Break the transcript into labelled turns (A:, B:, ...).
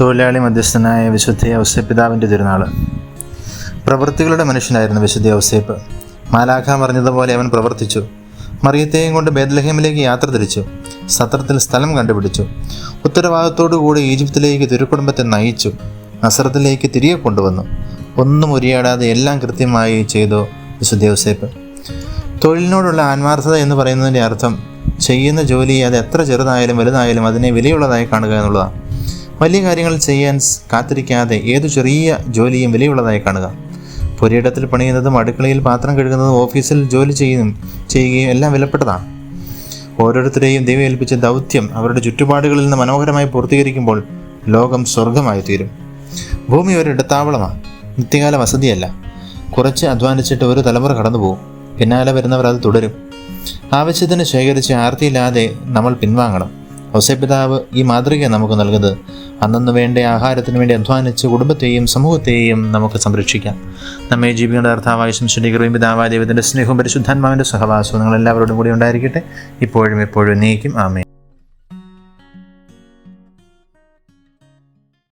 A: തൊഴിലാളി മധ്യസ്ഥനായ വിശുദ്ധ ഔസേപ്പിതാവിന്റെ തിരുനാൾ പ്രവൃത്തികളുടെ മനുഷ്യനായിരുന്നു വിശുദ്ധ ഔസേപ്പ്. മാലാഖ പറഞ്ഞതുപോലെ അവൻ പ്രവർത്തിച്ചു. മറിയത്തെയും കൊണ്ട് ബേദ്ലഹേമിലേക്ക് യാത്ര തിരിച്ചു. സത്രത്തിൽ സ്ഥലം കണ്ടുപിടിച്ചു. ഉത്തരവാദിത്തോടുകൂടി ഈജിപ്തിലേക്ക് തിരുക്കുടുംബത്തെ നയിച്ചു. നസറത്തിലേക്ക് തിരികെ കൊണ്ടുവന്നു. ഒന്നും ഉരിയാടാതെ എല്ലാം കൃത്യമായി ചെയ്തു വിശുദ്ധ ഔസേപ്പ്. തൊഴിലിനോടുള്ള ആത്മാർത്ഥത എന്ന് പറയുന്നതിന്റെ അർത്ഥം ചെയ്യുന്ന ജോലി അത് എത്ര ചെറുതായാലും വലുതായാലും അതിനെ വിലയുള്ളതായി കാണുക എന്നുള്ളതാണ്. വലിയ കാര്യങ്ങൾ ചെയ്യാൻ കാത്തിരിക്കാതെ ഏതു ചെറിയ ജോലിയും വിലയുള്ളതായി കാണുക. പുരയിടത്തിൽ പണിയുന്നതും അടുക്കളയിൽ പാത്രം കഴുകുന്നതും ഓഫീസിൽ ജോലി ചെയ്യുന്നതും ചെയ്യുകയും എല്ലാം വിലപ്പെട്ടതാണ് ഓരോരുത്തരെയും ദൈവം ഏൽപ്പിച്ച ദൗത്യം അവരുടെ ചുറ്റുപാടുകളിൽ നിന്ന് മനോഹരമായി പൂർത്തീകരിക്കുമ്പോൾ ലോകം സ്വർഗമായി തീരും. ഭൂമി ഒരു ഇടത്താവളമാണ് നിത്യകാല വസതിയല്ല. കുറച്ച് അധ്വാനിച്ചിട്ട് ഒരു തലമുറ കടന്നു പോകും പിന്നാലെ വരുന്നവർ അത് തുടരും. ആവശ്യത്തിന് ശേഖരിച്ച് ആർത്തിയില്ലാതെ നമ്മൾ പിൻവാങ്ങണം. ഔസേപിതാവ് ഈ മാതൃക നമുക്ക് നൽകുന്നത്. അന്നു വേണ്ട ആഹാരത്തിന് വേണ്ടി അധ്വാനിച്ച് കുടുംബത്തെയും സമൂഹത്തെയും നമുക്ക് സംരക്ഷിക്കാം. നമ്മെ ജീവികളുടെ അർത്ഥാവായ ശംശുനികറും പിതാവായ ദൈവത്തിന്റെ സ്നേഹവും പരിശുദ്ധാത്മാവിന്റെ സഹവാസവും നിങ്ങൾ എല്ലാവരോടും കൂടി ഉണ്ടായിരിക്കട്ടെ. ഇപ്പോഴും എപ്പോഴും നീക്കും ആമേ